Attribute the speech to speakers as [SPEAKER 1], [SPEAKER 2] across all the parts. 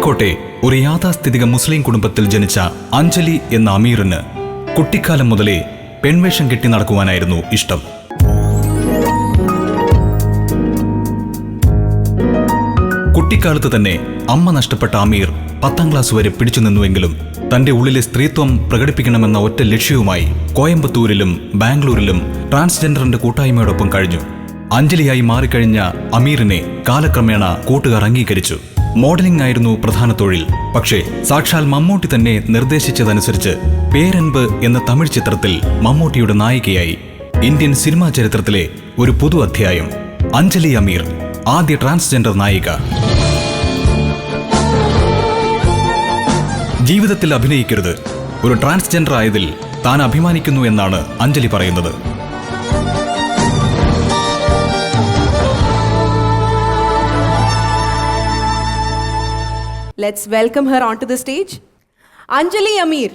[SPEAKER 1] കോഴിക്കോട്ടെ ഒരു യാഥാസ്ഥിതിക മുസ്ലിം കുടുംബത്തിൽ ജനിച്ച അഞ്ജലി എന്ന അമീറിന് കുട്ടിക്കാലം മുതലേ പെൺവേഷം കെട്ടി നടക്കുവാനായിരുന്നു ഇഷ്ടം. കുട്ടിക്കാലത്ത് തന്നെ അമ്മ നഷ്ടപ്പെട്ട അമീർ പത്താം ക്ലാസ് വരെ പിടിച്ചു നിന്നുവെങ്കിലും തന്റെ ഉള്ളിലെ സ്ത്രീത്വം പ്രകടിപ്പിക്കണമെന്ന ഒറ്റ ലക്ഷ്യവുമായി കോയമ്പത്തൂരിലും ബാംഗ്ലൂരിലും ട്രാൻസ്ജെൻഡറിന്റെ കൂട്ടായ്മയോടൊപ്പം കഴിഞ്ഞു. അഞ്ജലിയായി മാറിക്കഴിഞ്ഞ അമീറിനെ കാലക്രമേണ കൂട്ടുകാർ അംഗീകരിച്ചു. മോഡലിംഗ് ആയിരുന്നു പ്രധാന തൊഴിൽ. പക്ഷേ സാക്ഷാൽ മമ്മൂട്ടി തന്നെ നിർദ്ദേശിച്ചതനുസരിച്ച് പേരൻപ് എന്ന തമിഴ് ചിത്രത്തിൽ മമ്മൂട്ടിയുടെ നായികയായി. ഇന്ത്യൻ സിനിമാ ചരിത്രത്തിലെ ഒരു പുതു അധ്യായം. അഞ്ജലി അമീർ ആദ്യ ട്രാൻസ്ജെൻഡർ നായിക. ജീവിതത്തിൽ അഭിനയിക്കരുത്. ഒരു ട്രാൻസ്ജെൻഡർ ആയതിൽ താൻ അഭിമാനിക്കുന്നു എന്നാണ് അഞ്ജലി പറയുന്നത്.
[SPEAKER 2] Let's welcome her onto the stage. Anjali Amir.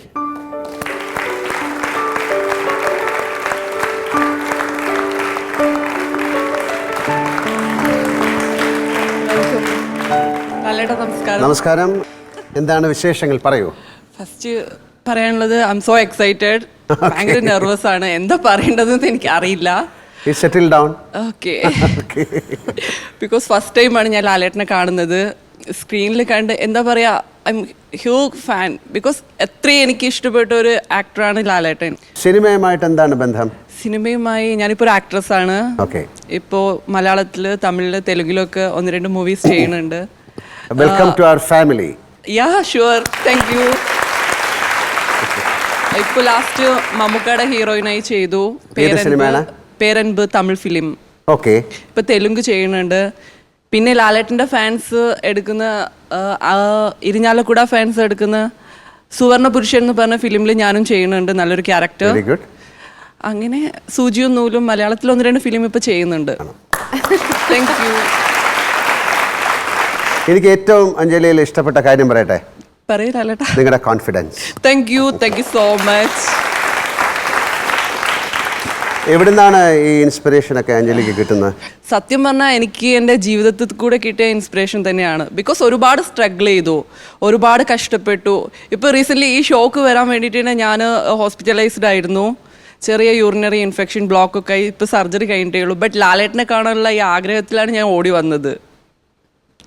[SPEAKER 3] നമസ്കാരം.
[SPEAKER 4] എന്താണ് വിശേഷങ്ങൾ? പറയൂ.
[SPEAKER 3] ഫസ്റ്റ് പറയാനുള്ളത് ഐ എം സോ എക്സൈറ്റഡ് ഭയങ്കര നെർവസ് ആണ്. എന്താ പറയേണ്ടതെന്ന് എനിക്ക് അറിയില്ല
[SPEAKER 4] settle down
[SPEAKER 3] okay because first ടൈമാണ് ഞാൻ ലാലേട്ടനെ കാണുന്നത്. സ്ക്രീനിൽ കണ്ട് എന്താ പറയാ I am huge fan because എത്രയും എനിക്ക് ഇഷ്ടപ്പെട്ട ഒരു ആക്ടറാണ് ലാലേട്ടൻ.
[SPEAKER 4] സിനിമയുമായിട്ട് എന്താണ് ബന്ധം?
[SPEAKER 3] സിനിമയുമായി ഞാനിപ്പോൾ ഒരു ആക്ട്രസ് ആണ്.
[SPEAKER 4] ഇപ്പോ
[SPEAKER 3] ഇപ്പോൾ മലയാളത്തിൽ തമിഴിൽ തെലുങ്കിലൊക്കെ ഒന്ന് രണ്ട് മൂവീസ് ചെയ്യുന്നുണ്ട്.
[SPEAKER 4] Welcome to our family
[SPEAKER 3] yeah sure thank you ഇപ്പൊ ലാസ്റ്റ് മമ്മൂക്കയുടെ ഹീറോയിനായി ചെയ്തു.
[SPEAKER 4] പേരൻ പേരൻബ്
[SPEAKER 3] പേരൻപ് തമിഴ് ഫിലിം
[SPEAKER 4] ഓക്കെ
[SPEAKER 3] ഇപ്പൊ തെലുങ്ക് ചെയ്യുന്നുണ്ട്. പിന്നെ ലാലേട്ടന്റെ ഫാൻസ് എടുക്കുന്ന ഇരിഞ്ഞാലക്കുട ഫാൻസ് എടുക്കുന്ന സുവർണ പുരുഷൻ എന്ന് പറഞ്ഞ ഫിലിമിൽ ഞാനും ചെയ്യുന്നുണ്ട് നല്ലൊരു ക്യാരക്ടർ അങ്ങനെ സൂചിയും നൂലും മലയാളത്തിൽ ഒന്ന് രണ്ട് ഫിലിം ഇപ്പൊ ചെയ്യുന്നുണ്ട്. താങ്ക് യു
[SPEAKER 4] എനിക്ക് ഏറ്റവും അഞ്ജലിയിൽ ഇഷ്ടപ്പെട്ട കാര്യം പറയട്ടെ?
[SPEAKER 3] പറയൂ ലാലേട്ടാ.
[SPEAKER 4] നിങ്ങളുടെ confidence
[SPEAKER 3] thank you thank you so much
[SPEAKER 4] എവിടുന്നാണ് ഈ ഇൻസ്പിറേഷൻ ഒക്കെ അഞ്ജലിക്ക് കിട്ടുന്നത്?
[SPEAKER 3] സത്യം പറഞ്ഞാൽ എനിക്ക് എന്റെ ജീവിതത്തിൽ കൂടെ കിട്ടിയ ഇൻസ്പിറേഷൻ തന്നെയാണ്. ബിക്കോസ് ഒരുപാട് സ്ട്രഗിൾ ചെയ്തു. ഒരുപാട് കഷ്ടപ്പെട്ടു. ഇപ്പോൾ റീസെന്റ്ലി ഈ ഷോക്ക് വരാൻ വേണ്ടിയിട്ട് തന്നെ ഞാൻ ഹോസ്പിറ്റലൈസ്ഡ് ആയിരുന്നു. ചെറിയ യൂറിനറി ഇൻഫെക്ഷൻ ബ്ലോക്ക് ഒക്കെ ആയി. ഇപ്പോൾ സർജറി കഴിഞ്ഞിട്ടേ ഉള്ളൂ. ബട്ട് ലാലേട്ടനെ കാണാനുള്ള ഈ ആഗ്രഹത്തിലാണ് ഞാൻ ഓടി വന്നത്.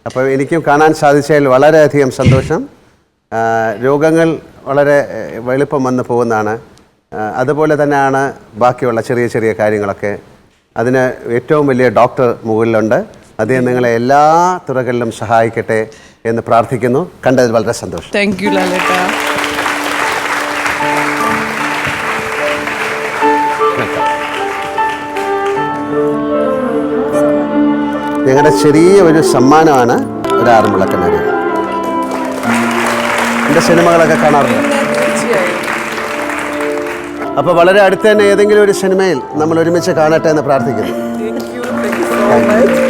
[SPEAKER 4] അപ്പോൾ എനിക്കും കാണാൻ സാധിച്ചതിൽ വളരെയധികം സന്തോഷം. രോഗങ്ങൾ വളരെ ഏഹ്, വെളുപ്പം വന്ന് പോകുന്നതാണ്. അതുപോലെ തന്നെയാണ് ബാക്കിയുള്ള ചെറിയ ചെറിയ കാര്യങ്ങളൊക്കെ. അതിന് ഏറ്റവും വലിയ ഡോക്ടർ മുകളിലുണ്ട്. അദ്ദേഹം നിങ്ങളെ എല്ലാ തുറകളിലും സഹായിക്കട്ടെ എന്ന് പ്രാർത്ഥിക്കുന്നു. കണ്ടതിൽ വളരെ സന്തോഷം.
[SPEAKER 3] താങ്ക് യു ലാലേട്ട
[SPEAKER 4] ഞങ്ങളുടെ ചെറിയ ഒരു സമ്മാനമാണ് ഒരു ആറന്മുളക്കണ്ണാടി എന്റെ സിനിമകളൊക്കെ കാണാറുണ്ട്? അപ്പോൾ വളരെ അടുത്ത് തന്നെ ഏതെങ്കിലും ഒരു സിനിമയിൽ നമ്മൾ ഒരുമിച്ച് കാണട്ടെ എന്ന് പ്രാർത്ഥിക്കുന്നു.
[SPEAKER 3] Thank you